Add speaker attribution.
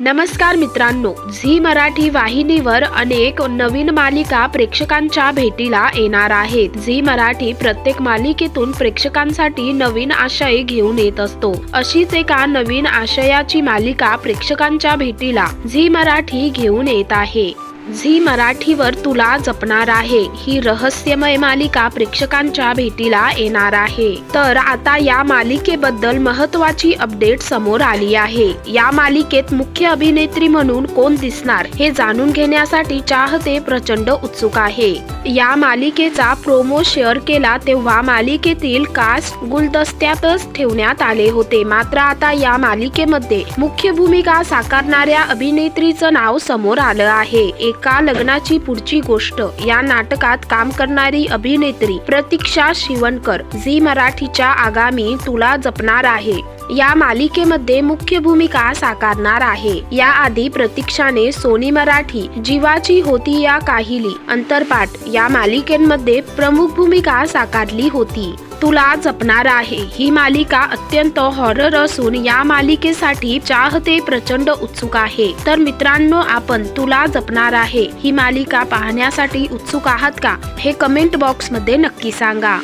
Speaker 1: नमस्कार मित्रांनो झी मराठी वाहिनीवर अनेक नवीन मालिका प्रेक्षकांच्या भेटीला येणार आहेत. झी मराठी प्रत्येक मालिकेतून प्रेक्षकांसाठी नवीन आशय घेऊन येत असतो. अशीच एका नवीन आशयाची मालिका प्रेक्षकांच्या भेटीला झी मराठी घेऊन येत आहे. झी मराठीवर तुला जपणार आहे. ही रहस्यमय मालिका प्रेक्षकांच्या भेटीला येणार आहे. तर आता या मालिकेबद्दल महत्वाची अपडेट समोर आली आहे. या मालिकेत मुख्य अभिनेत्री म्हणून कोण दिसणार हे जाणून घेण्यासाठी चाहते प्रचंड उत्सुक आहे. या मालिकेचा प्रोमो शेअर केला तेव्हा मालिकेतील कास्ट गुलदस्त्यातच ठेवण्यात आले होते. मात्र आता या मालिकेमध्ये मुख्य भूमिका साकारणाऱ्या अभिनेत्रीचं नाव समोर आलं आहे. एका लग्नाची पुढची गोष्ट. या नाटकात काम करणारी अभिनेत्री प्रतीक्षा शिवणकर झी मराठीच्या आगामी तुला जपणार आहे. या मालिकेमध्ये मुख्य भूमिका साकारणार आहे. याआधी प्रतीक्षाने सोनी मराठी जीवाची होती या काहिली अंतरपाठ या मालिकेमध्ये प्रमुख भूमिका साकारली होती. तुला जपणार आहे. ही मालिका अत्यंत हॉरर असून या मालिकेसाठी चाहते प्रचंड उत्सुक आहे. तर मित्रांनो आपण तुला जपणार आहे. ही मालिका पाहण्यासाठी उत्सुक आहात का? हे कमेंट बॉक्समध्ये नक्की सांगा.